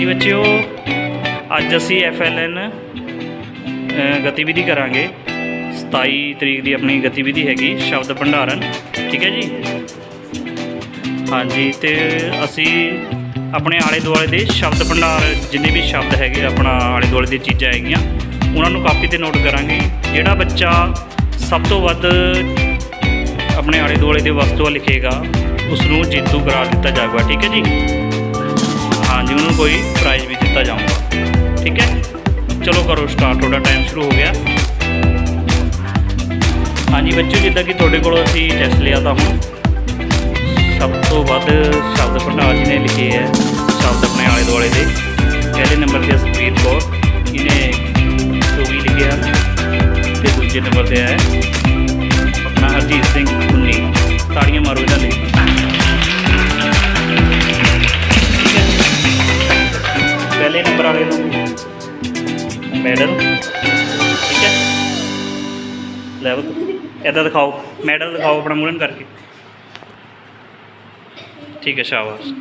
ਜੀ ਬੱਚਿਓ, ਅੱਜ ਅਸੀਂ ਐਫਐਲਐਨ ਗਤੀਵਿਧੀ ਕਰਾਂਗੇ। 27 ਤਰੀਕ ਦੀ ਆਪਣੀ ਗਤੀਵਿਧੀ ਹੈਗੀ, ਸ਼ਬਦ ਭੰਡਾਰਨ, ਠੀਕ ਹੈ ਜੀ? ਹਾਂਜੀ, ਤੇ ਅਸੀਂ ਆਪਣੇ ਆਲੇ ਦੁਆਲੇ ਦੇ ਸ਼ਬਦ ਭੰਡਾਰ, ਜਿੰਨੇ ਵੀ ਸ਼ਬਦ ਹੈਗੇ ਆਪਣਾ ਆਲੇ ਦੁਆਲੇ ਦੀਆਂ ਚੀਜ਼ਾਂ ਹੈਗੀਆਂ, ਉਹਨਾਂ ਨੂੰ ਕਾਪੀ ਤੇ ਨੋਟ ਕਰਾਂਗੇ। ਜਿਹੜਾ ਬੱਚਾ ਸਭ ਤੋਂ ਵੱਧ ਆਪਣੇ ਆਲੇ ਦੁਆਲੇ ਦੇ ਵਸਤੂਆਂ ਲਿਖੇਗਾ ਉਸ ਨੂੰ ਜੇਤੂ ਕਰਾਰ ਦਿੱਤਾ ਜਾਊਗਾ ਠੀਕ ਹੈ ਜੀ? ਹਾਂਜੀ ਨੂੰ ਕੋਈ ਪ੍ਰਾਈਜ਼ ਵੀ ਦਿੱਤਾ ਜਾਊਗਾ। ਠੀਕ ਹੈ? ਚਲੋ ਕਰੋ ਸਟਾਰਟ ਤੁਹਾਡਾ ਟਾਈਮ ਸ਼ੁਰੂ ਹੋ ਗਿਆ। ਹਾਂਜੀ, ਬੱਚਿਓ, ਜਿੱਦਾਂ ਕਿ ਤੁਹਾਡੇ ਕੋਲ ਅਸੀਂ ਟੈਸਟ ਲਿਆ ਤਾਂ ਹੁਣ ਸਭ ਤੋਂ ਵੱਧ ਸ਼ਬਦ ਭੰਡਾਰ ਜੀ ਨੇ ਲਿਖੇ ਹੈ, ਸ਼ਬਦ ਆਪਣੇ ਆਲੇ ਦੁਆਲੇ ਦੇ। ਪਹਿਲੇ ਨੰਬਰ ਤੇ ਸੁਖਬੀਰ ਕੌਰ ਇਹਨੇ 24 ਲਿਖੇ ਹਨ ਤੇ ਦੂਜੇ ਨੰਬਰ ਤੇ ਹੈ। ਪਹਿਲੇ ਨੰਬਰ ਵਾਲੇ ਨੂੰ ਮੈਡਲ। ਠੀਕ ਹੈ। ਲੈਵਲ ਇੱਦਾਂ ਦਿਖਾਓ। ਮੈਡਲ ਦਿਖਾਓ, ਆਪਣਾ ਮੂਰਨ ਕਰਕੇ। ਠੀਕ ਹੈ, ਸ਼ਾਬਾਸ਼।